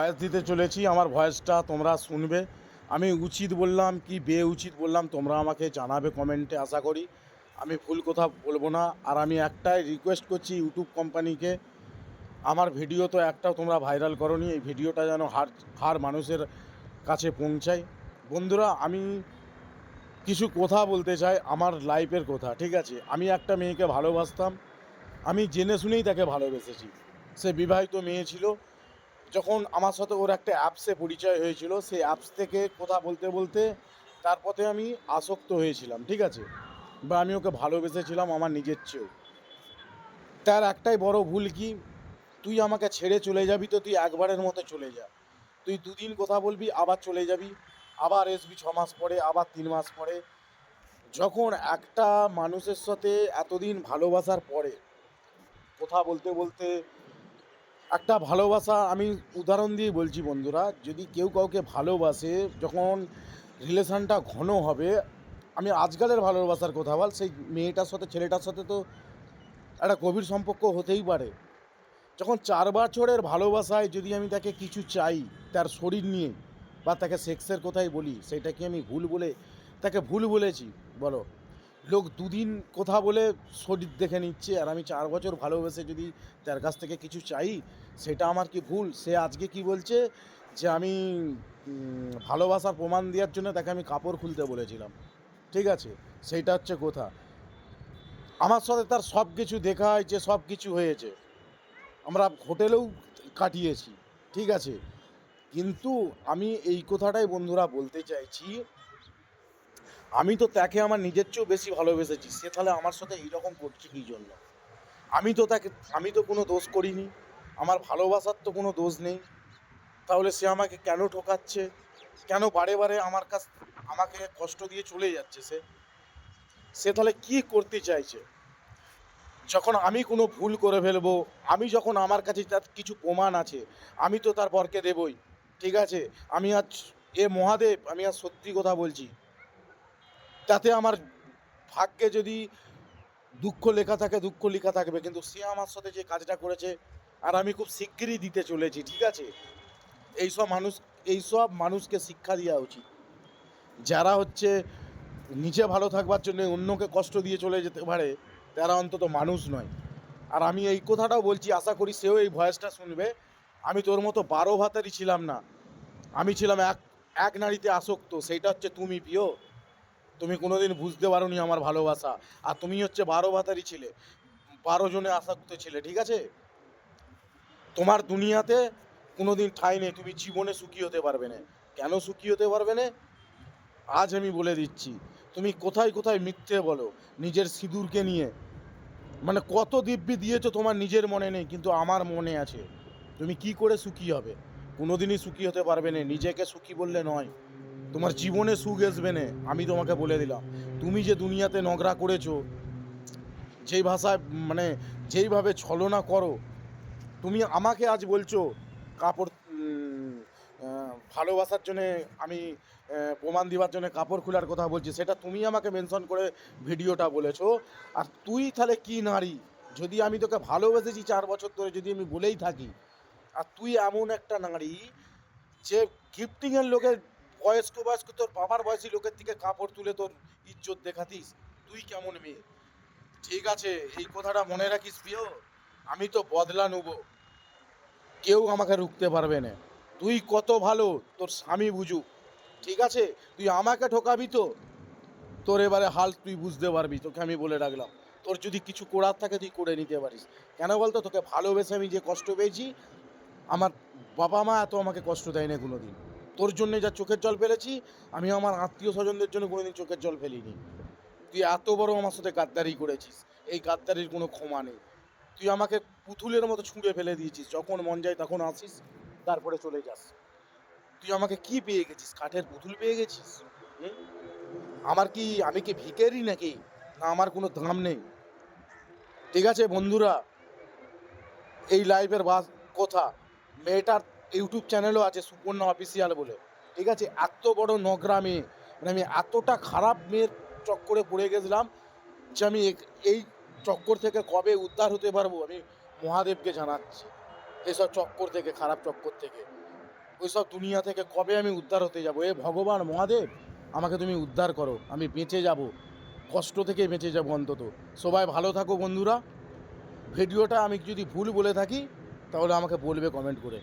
Voice দিতে চলেছি, আমার ভয়েসটা তোমরা শুনবে। আমি উচিত বললাম কি বে উচিত বললাম, তোমরা আমাকে জানাবে কমেন্টে, আশা করি। আমি ভুল কথা বলব না। আর আমি একটাই রিকোয়েস্ট করছি ইউটিউব কোম্পানিকে, আমার ভিডিও তো একটাও তোমরা ভাইরাল করনি, এই ভিডিওটা যেন হার হার মানুষের কাছে পৌঁছায়। বন্ধুরা, আমি কিছু কথা বলতে চাই, আমার লাইফের কথা, ঠিক আছে? আমি একটা মেয়েকে ভালোবাসতাম, আমি জেনে শুনেই তাকে ভালোবেসেছি। সে বিবাহিত মেয়ে ছিল যখন আমার সাথে ওর একটা অ্যাপসে পরিচয় হয়েছিল, সেই অ্যাপস থেকে কথা বলতে বলতে তার পথে আমি আসক্ত হয়েছিলাম, ঠিক আছে? বা আমি ওকে ভালোবেসেছিলাম আমার নিজের চেয়েও। তার একটাই বড় ভুল কি? তুই আমাকে ছেড়ে চলে যাবি তো তুই একবারের মতো চলে যা। তুই দুদিন কথা বলবি, আবার চলে যাবি। আবার এসবি ছ মাস পরে, আবার তিন মাস পরে। যখন একটা মানুষের সাথে এতদিন ভালোবাসার পরে কথা বলতে বলতে একটা ভালোবাসা আমি উদাহরণ দিয়ে বলছি বন্ধুরা, যদি কেউ কাউকে ভালোবাসে, যখন রিলেশানটা ঘন হবে, আমি আজকালের ভালোবাসার কথা বল, সেই মেয়েটার সাথে, ছেলেটার সাথে তো একটা গভীর সম্পর্ক হতেই পারে। যখন চার বছরের ভালোবাসায় যদি আমি তাকে কিছু চাই, তার শরীর নিয়ে বা তাকে সেক্সের কথাই বলি সেটা কি আমি ভুল বলে, তাকে ভুল বলেছি, বলো। লোক দুদিন কথা বলে শরীর দেখে নিচ্ছে, আর আমি চার বছর ভালোবেসে যদি তার কাছ থেকে কিছু চাই, সেটা আমার কি ভুল? সে আজকে কি বলছে যে আমি ভালোবাসার প্রমাণ দেওয়ার জন্য তাকে আমি কাপড় খুলতে বলেছিলাম। ঠিক আছে? সেইটা হচ্ছে কথা। আমার সাথে তার সব কিছু দেখা হয়েছে সব কিছু হয়েছে। আমরা হোটেলেও কাটিয়েছি। ঠিক আছে? কিন্তু আমি এই কথাটাই বন্ধুরা বলতে চাইছি আমি তো তাকে আমার নিজের চেয়েও বেশি ভালোবেসেছি। সে তাহলে আমার সাথে এইরকম করছে কী জন্য? আমি তো তাকে, আমি তো কোনো দোষ করিনি। আমার ভালোবাসার তো কোনো দোষ নেই। তাহলে সে আমাকে কেন ঠকাচ্ছে? কেন বারে বারে আমার কাছ, আমাকে কষ্ট দিয়ে চলে যাচ্ছে সে? সে তাহলে কী করতে চাইছে? যখন আমি কোনো ভুল করে ফেলব, আমি যখন আমার কাছে তার কিছু প্রমাণ আছে, আমি তো তার বরকে দেবই। ঠিক আছে? আমি আজ এ মহাদেব, আমি আজ সত্যি কথা বলছি। তাতে আমার ভাগ্যে যদি দুঃখ লেখা থাকে, দুঃখ লেখা থাকবে। কিন্তু সে আমার সাথে যে কাজটা করেছে, আর আমি খুব শিগগিরই দিতে চলেছি, ঠিক আছে? এইসব মানুষ এইসব মানুষকে শিক্ষা দেওয়া উচিত। যারা হচ্ছে নিজে ভালো থাকবার জন্য অন্যকে কষ্ট দিয়ে চলে যেতে পারে, তারা অন্তত মানুষ নয়। আর আমি এই কথাটাও বলছি, আশা করি সেও এই ভয়েসটা শুনবে। আমি তোর মতো বারো ভাতারই ছিলাম না। আমি ছিলাম এক এক নারীতে আসক্ত, সেইটা হচ্ছে তুমি, প্রিয়। তুমি কোনোদিন বুঝতে পারোনি আমার ভালোবাসা। আর তুমি হচ্ছে বারো ভাতারি ছিলে। বারো জনে আসক্ত ছিলে, ঠিক আছে? তোমার দুনিয়াতে কোনোদিন ঠাঁই নেই, তুমি জীবনে সুখী হতে পারবে না। কেন সুখী হতে পারবে না? আজ আমি বলে দিচ্ছি, তুমি কোথায় কোথায় মিথ্যে বলো নিজের সিঁদুরকে নিয়ে। মানে কত দিব্যি দিয়েছ তোমার নিজের মনে নেই, কিন্তু আমার মনে আছে। তুমি কি করে সুখী হবে? কোনোদিনই সুখী হতে পারবে না, নিজেকে সুখী বললে নয়। তোমার জীবনে সুখ আসবে না, আমি তোমাকে বলে দিলাম। তুমি যে দুনিয়াতে নগরা করেছ, যেই ভাষায় মানে যেইভাবে ছলনা করো, তুমি আমাকে আজ বলছো, কাপড় ভালোবাসার জন্যে আমি প্রমাণ দিবার জন্য কাপড় খোলার কথা বলছি, সেটা তুমি আমাকে মেনশন করে ভিডিওটা বলেছ। আর তুই তাহলে কি নারী? যদি আমি তোকে ভালোবেসেছি চার বছর ধরে, যদি আমি বলেই থাকি, আর তুই এমন একটা নারী যে গিফটিংয়ের লোকের বয়স্ক বয়স্ক তোর বাবার বয়সী লোকের থেকে কাপড় তুলে তোর ইজ্জত দেখাতিস। তুই কেমন মেয়ে? ঠিক আছে, এই কথাটা মনে রাখিস প্রিয়। আমি তো বদলা নেব। কেউ আমাকে রুখতে পারবে না। তুই কত ভালো, তোর স্বামী বুঝুক। ঠিক আছে, তুই আমাকে ঠকাবি তো? তোর এবারে হাল তুই বুঝতে পারবি, তোকে আমি বলে রাখলাম। তোর যদি কিছু করার থাকে তুই করে নিতে পারিস। কেন বলতো, তোকে ভালোবেসে আমি যে কষ্ট পেয়েছি, আমার বাবা মা এত আমাকে কষ্ট দেয় না কোনো দিন তোর জন্যে যা চোখের জল ফেলেছি, আমি আমার আত্মীয় স্বজনদের জন্য কোনোদিন চোখের জল ফেলিনি। তুই এত বড় আমার সাথে গাদ্দারি করেছিস, এই গাদ্দারির কোনো ক্ষমা নেই। তুই আমাকে পুতুলের মতো ছুঁড়ে ফেলে দিয়েছিস, যখন মন যায় তখন আসিস, তারপরে চলে যাস। তুই আমাকে কি পেয়ে গেছিস? কাঠের পুতুল পেয়ে গেছিস? আমার কি, আমি কি ভিকেরি নাকি? না, আমার কোনো দাম নেই। ঠিক আছে বন্ধুরা, এই লাইভের বাস কথা। মেয়েটার ইউটিউব চ্যানেলও আছে, সুপর্ণা অফিসিয়াল বলে। ঠিক আছে? এত বড় নগরা মেয়ে মানে আমি এতটা খারাপ মেয়ের চক্করে পড়ে গেছিলাম যে আমি এই চক্কর থেকে কবে উদ্ধার হতে পারব আমি মহাদেবকে জানাচ্ছি। এসব চক্কর থেকে, খারাপ চক্কর থেকে। ওইসব দুনিয়া থেকে কবে আমি উদ্ধার হতে যাব? এ ভগবান মহাদেব, আমাকে তুমি উদ্ধার করো, আমি বেঁচে যাব। কষ্ট থেকে বেঁচে যাব অন্তত। সবাই ভালো থাকো বন্ধুরা। ভিডিওটা আমি যদি ভুল বলে থাকি, তাহলে আমাকে বলবে কমেন্ট করে।